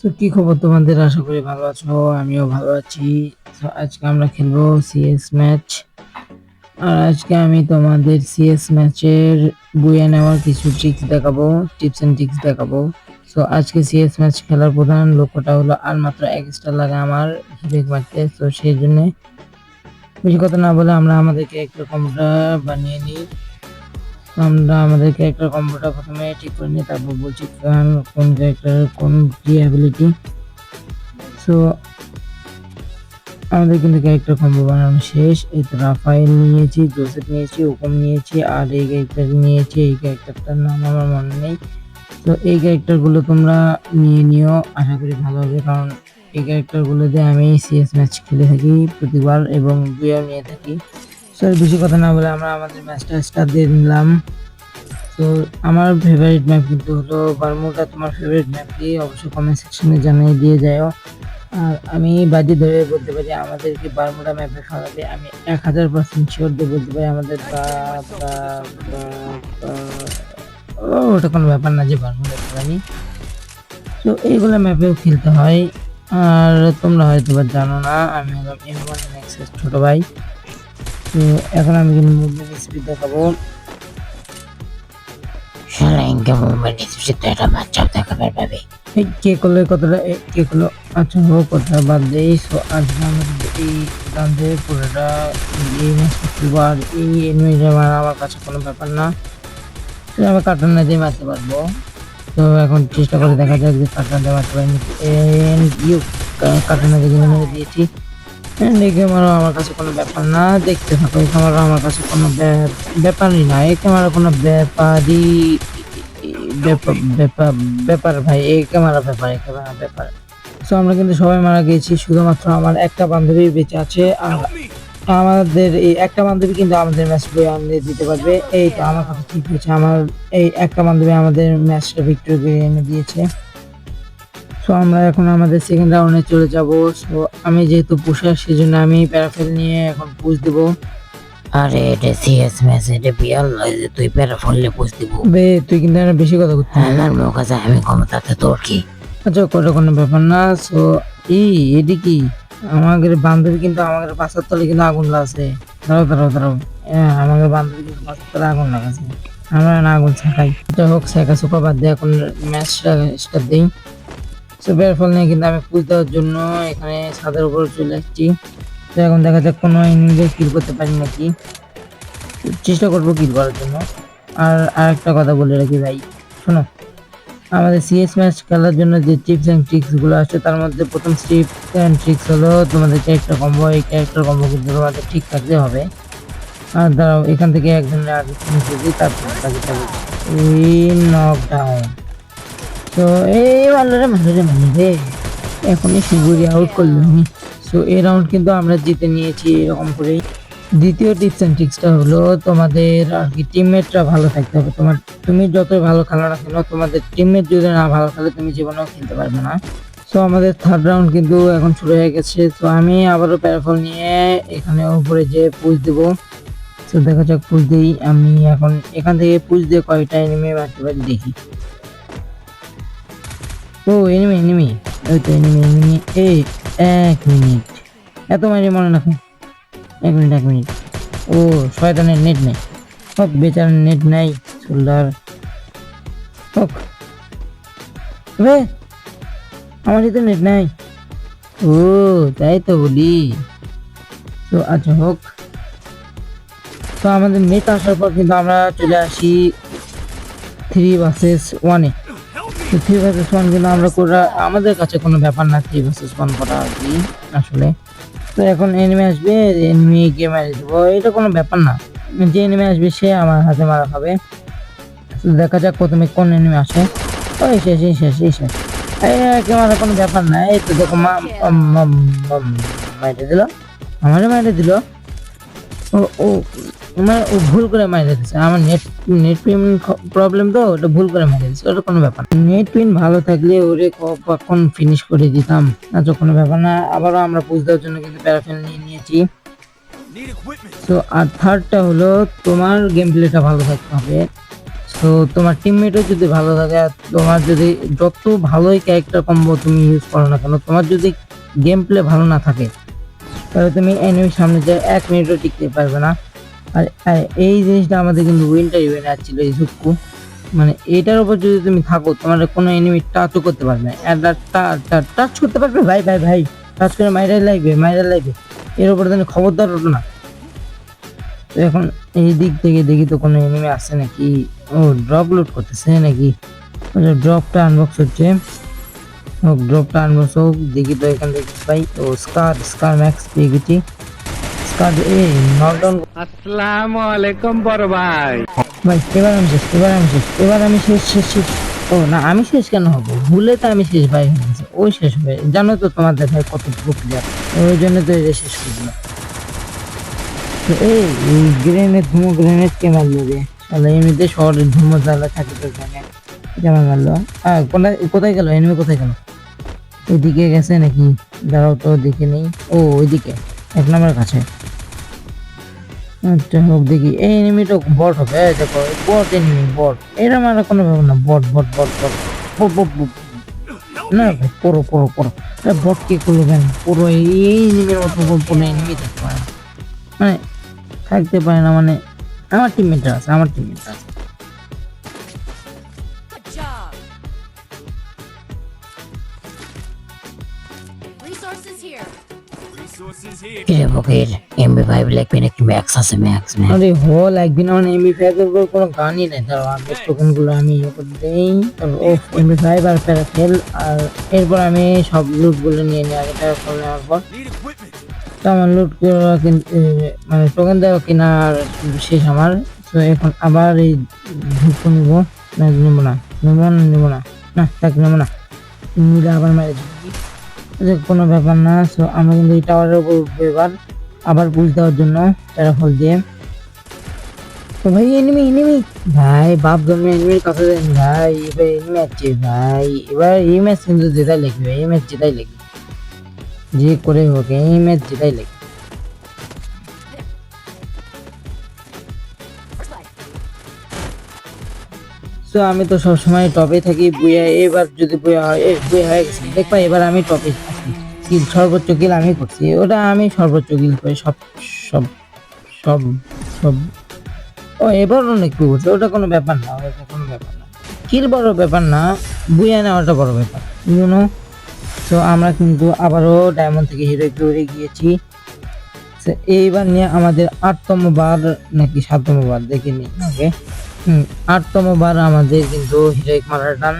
তো কি খবর তোমাদের? আশা করি ভালো আছো, আমিও ভালো আছি। আজকে আমরা খেলব সিএস ম্যাচ আর আজকে আমি তোমাদের সিএস ম্যাচের বইয়ে নেওয়ার কিছু ট্রিক্স দেখাবো টিপস এন্ড ট্রিক্স দেখাবো। সো আজকে সিএস ম্যাচ খেলার প্রধান লক্ষ্যটা হলো আর মাত্র এক স্টার লাগে আমার হিরেক মারতে। তো সেই জন্য বেশি কথা না বলে আমরা আমাদের ক্যারেক্টার কম্পিউটার বানিয়ে নিই। আমরা আমাদের ক্যারেক্টার কম্পিউটার প্রথমে ঠিক করে নিই, তারপর বলছি কোন ক্যারেক্টার কোন কি অ্যাবিলিটি সো আমাদের কিন্তু ক্যারেক্টার কম্বো বানানো শেষ। এই রাফাইল নিয়েছি, জোসেফ নিয়েছি, ওকম নিয়েছি, আর এই ক্যারেক্টার নিয়েছি, এই ক্যারেক্টারটার নাম আমার মনে নেই। তো এই ক্যারেক্টারগুলো তোমরা নিয়ে নিও, আশা করি ভালো হবে, কারণ এই ক্যারেক্টারগুলো দিয়ে আমি সিএস ম্যাচ খেলে থাকি প্রতিবার এবং দুইও নিয়ে থাকি। সো আর বেশি কথা না বলে আমরা আমাদের ম্যাচটা স্টার্ট দিয়ে নিলাম। তো আমার ফেভারিট ম্যাপ কিন্তু হলো বারমুডা, তোমার ফেভারিট ম্যাপ কি? অবশ্যই কমেন্ট সেকশনে জানিয়ে দিয়ে যাও আর আমি বাজি ধরে বলতে পারি আমাদেরকে বারমুডা ম্যাপে খাওয়াবে আমি এক হাজার পার্সেন্ট শিওর দিয়ে বলতে পারি, আমাদের ওটা কোনো ব্যাপার না যে বারমুডা খেলামি তো এইগুলো ম্যাপেও খেলতে হয়। আর তোমরা হয়তো বা জানো না, আমি হলাম এম ওয়ান ছোট ভাই। তো এখন আমি কিন্তু মুভমেন্ট স্পিড দেখাবো। শালা ইনকাম মুভমেন্ট স্পিড একটা বাচ্চা দেখাবে পাবে এই কে করলে কতটা কে করল আচ্ছা হোক কথা বাদ দেই। সো আজকে আমাদের এই গান্ধে পুরোটা এই ম্যাচটা খেলব আর এই এনিমিটা মারা আমার কাছে কোনো ব্যাপার না। তো আমি কার্টুন না দিয়ে মারতে পারব। তো এখন চেষ্টা করে দেখা যাক যে কার্টুন দিয়ে মারতে পারি নাকি। ইউ কার্টুন দিয়ে মেরে দিয়েছি দেখে মারো আমার কাছে কোনো ব্যাপার না, দেখতে থাকো, এই ক্যামেরা আমার কাছে কোনো ব্যাপ- ব্যাপারই না, এই ক্যামেরা কোনো ব্যাপারই ব্যাপার ব্যাপার ভাই, এই ক্যামেরা ব্যাপার, এই ক্যামেরা ব্যাপার। তো আমরা কিন্তু সবাই মারা গিয়েছি শুধুমাত্র আমার একটা বান্ধবী বেঁচে আছে, আর আমাদের এই একটা বান্ধবী কিন্তু আমাদের ম্যাচ বই দিতে পারবে। এই তো আমার কথা ঠিক হয়েছে, আমার এই একটা বান্ধবী আমাদের ম্যাচটা ভিক্টোরি এনে দিয়েছে। সো আমরা এখন আমাদের সেকেন্ড রাউন্ডে চলে যাব। সো আমি যেহেতু পুষার সেজন্য আমি প্যারাফেল নিয়ে এখন পুষ দেব। আরে এটা সিএস ম্যাচ এটা বিয়াল নয় যে তুই প্যারা ফললে পুষ দিব। বে তুই কিন্তু একটা বেশি কথা করছিস আমার মুখ আছে আমি ক্ষমতাতে তোর কি? আচ্ছা কোনো কোনো ব্যাপার না। সো এই এটি কি? আমাদের বান্ধবী কিন্তু আমাদের পাশার তলে কিন্তু আগুন লাগছে দাঁড়াও দাঁড়াও দাঁড়াও। হ্যাঁ আমাদের বান্ধবী কিন্তু পাশার তলে আগুন লাগাছে আমরা না আগুন শেখাই যাই হোক শেখা সুখা বাদ দিয়ে এখন ম্যাচটা স্টার্ট দিই। সো বের ফল নিয়ে কিন্তু আমি পুজ দেওয়ার জন্য এখানে ছাদের উপর চলে এসেছি তো এখন দেখা যাক কোনো ইনিংসে কিল করতে পারি নাকি। চেষ্টা করব কিল করার জন্য। আর আরেকটা কথা বলে রাখি ভাই, শোনো। আমাদের সিএস ম্যাচ খেলার জন্য যে টিপস অ্যান্ড ট্রিক্সগুলো আছে, তার মধ্যে প্রথম টিপস অ্যান্ড ট্রিক্স হলো তোমাদের ক্যারেক্টার কম্বো এই ক্যারেক্টার কম্বো কিন্তু তোমাদের ঠিক থাকতে হবে। আর দাঁড়াও, এখান থেকে একজনের আগে তারপর এই নক ডাউন তো এই ভালো রে ভালো রে ভালো রে এখনই সুগুরি আউট করল আমি। সো এই রাউন্ড কিন্তু আমরা জিতে নিয়েছি এরকম করেই। দ্বিতীয় টিপস অ্যান্ড ট্রিক্সটা হলো তোমাদের আর কি টিমমেটরা ভালো থাকতে হবে। তোমার, তুমি যতই ভালো খেলো না কেন, তোমাদের টিমমেট যদি না ভালো খেলে, তুমি জীবনেও খেলতে পারবে না। সো আমাদের থার্ড রাউন্ড কিন্তু এখন শুরু হয়ে গেছে। তো আমি আবারও প্যারাফল নিয়ে এখানে উপরে যে পুজ দেবো। তো দেখা যাক পুজ দিই। আমি এখন এখান থেকে পুজ দিয়ে কয়টা এনিমি মারতে পারি দেখি। ও এনিমি এনিমি ওই তো এনিমি এনিমি এই, এক মিনিট এত মারি মনে রাখো এক মিনিট এক মিনিট ও, শয়তানের নেট নেই। হোক বেচার নেট নাই শোল্ডার হোক। রে আমার তো নেট নাই। ও, তাই তো বলি। তো আচ্ছা হোক। তো আমাদের নেট আসার পর কিন্তু আমরা চলে আসি থ্রি ভার্সেস ওয়ানে থ্রি ভার্সেস ওয়ান কিন্তু আমরা করা আমাদের কাছে কোনো ব্যাপার না থ্রি ভার্সেস ওয়ান করা আর কি, আসলে। তো এখন এনিমি আসবে গিয়ে মেরে দেবো, এটা কোনো ব্যাপার না। যে এনিমি আসবে, সে আমার হাতে মারা খাবে। দেখা যাক প্রথমে কোন এনিমি আসে। ওই শেষ, এই শেষ এই শেষ। একে মারা কোনো ব্যাপার না। এই তো দেখো, মা মাইরে দিল। আমারে মাইরে দিল। ও মানে ও ভুল করে মাইরে দিচ্ছে আমার নেট নেট পিন প্রবলেম তো, ওটা ভুল করে মাইরে দিচ্ছে ওটা কোনো ব্যাপার নেট পিন ভালো থাকলে ওরে কখন ফিনিশ করে দিতাম আচ্ছা কোনো ব্যাপার না। আবারও আমরা পুজ দেওয়ার জন্য কিন্তু প্যারাফিন নিয়ে নিয়েছি। তো আর থার্ডটা হলো, তোমার গেম প্লেটা ভালো থাকতে হবে। তো তোমার টিমমেটও যদি ভালো থাকে, আর তোমার যদি যত ভালোই ক্যারেক্টার কম্বো তুমি ইউজ করো না কেন, তোমার যদি গেম প্লে ভালো না থাকে, তাহলে তুমি এনিমির সামনে যে এক মিনিটও টিকতে পারবে না। আর এই জিনিসটা আমাদের কিন্তু উইন্টার ইভেন্ট আসছিল, এই সুক্কু মানে এটার উপর যদি তুমি থাকো তোমার কোনো এনিমি টাচও করতে পারবে না। টাচ করতে পারবে? ভাই ভাই ভাই টাচ করে মাইরাই লাগবে মাইরাই লাগবে। এর উপরে তুমি খবরদার ওঠো না। তো এখন এই দিক থেকে দেখি তো কোনো এনিমি আসছে নাকি? ও ড্রপ লোড করতেছে নাকি? ড্রপটা আনবক্স হচ্ছে। হোক ড্রপটা আনবক্স হোক, দেখি তো এখান থেকে পাই। ও স্কার স্কার ম্যাক্স পেয়ে গেছি স্কার এই নকডাউন আসসালামু আলাইকুম বড় ভাই। ভাই এবার আমি শেষ এবার আমি শেষ এবার আমি শেষ শেষ শেষ। ও না আমি শেষ কেন হব? ভুলে তো আমি শেষ ভাই হয়ে ওই শেষ হবে জানো তো তোমাদের ভাই কতটুকু প্লেয়ার ওই জন্য তো এই শেষ করে দিলাম। তো এই গ্রেনেড ধুমো গ্রেনেড কে মারলো রে? তাহলে এমনিতে শহরের ধুমো জ্বালা থাকে তো কেমন মারলো? হ্যাঁ কোথায় কোথায় গেল? এনিমি কোথায় গেল? এদিকে গেছে নাকি? দাঁড়াও তো দেখে নেই। ও ওইদিকে। এক নম্বরের কাছে। আচ্ছা হোক দেখি। এই এনিমিটা বট হবে, এই দেখো বট এনিমি বট এরকম আর কোনো ব্যাপার না বট বট বট বট বট বট বট না ভাই পড়ো পড়ো পড়ো বট কে করল কেন? পুরো এই এনিমির মতো কোনো এনিমি থাকতে পারে মানে থাকতে পারে না মানে আমার টিমমেটরা আছে, আমার টিমমেটরা আছে। Resources here. কিরে ফকির এমবি ফাইভ লাগবে নাকি ম্যাক্স আছে ম্যাক্স ম্যাক্স আরে হল একদিন আমার এমবি ফাইভ এর উপর কোনো গানই নেই। তার আগের টোকেন আমি ইয়ে করে দিই। ও এমবি ফাইভ আর প্যারাফেল আর এরপর আমি সব লুটগুলো নিয়ে নিই আগে টাকা করে নেওয়ার পর তো আমার লুট মানে টোকেন দেওয়া কেনার শেষ আমার। তো এখন আবার এই ধূপ নিবো। না নেব না নেব না নেব না। না থাক নেব না। নিলে আবার মেরে কোনো ব্যাপার না সো আমরা কিন্তু এই টাওয়ারের উপর উঠবো এবার। আবার বুঝ দেওয়ার জন্য ফল দিয়ে। তো ভাই এনিমি এনিমি ভাই, বাপ জমি এনিমির কথা দেন ভাই, এবার এনিমি আছে, ভাই। এবার এই ম্যাচ কিন্তু জেতাই লাগবে, এই ম্যাচ জেতাই লাগবে। যে করে হোক, এই ম্যাচ জেতাই লাগবে। তো আমি তো সবসময় টপে থাকি। বুয়া এবার যদি বুয়া হয় বুয়া হয়ে গেছে। দেখবা এবার আমি টপে কিল, সর্বোচ্চ কিল আমি করছি। ওটা আমি সর্বোচ্চ কিল করি সব সব সব সব। ও এবার অনেক কি করছে। ওটা কোনো ব্যাপার না, ওটা কোনো ব্যাপার না। কিল বড় ব্যাপার না বুয়া নেওয়াটা বড় ব্যাপার ইউনো তো আমরা কিন্তু আবারও ডায়মন্ড থেকে হিরো উড়ে গিয়েছি। এইবার নিয়ে আমাদের আটতম বার নাকি সাততম বার দেখে নিই ওকে আটতম বার আমাদের কিন্তু হিরেক মারার টান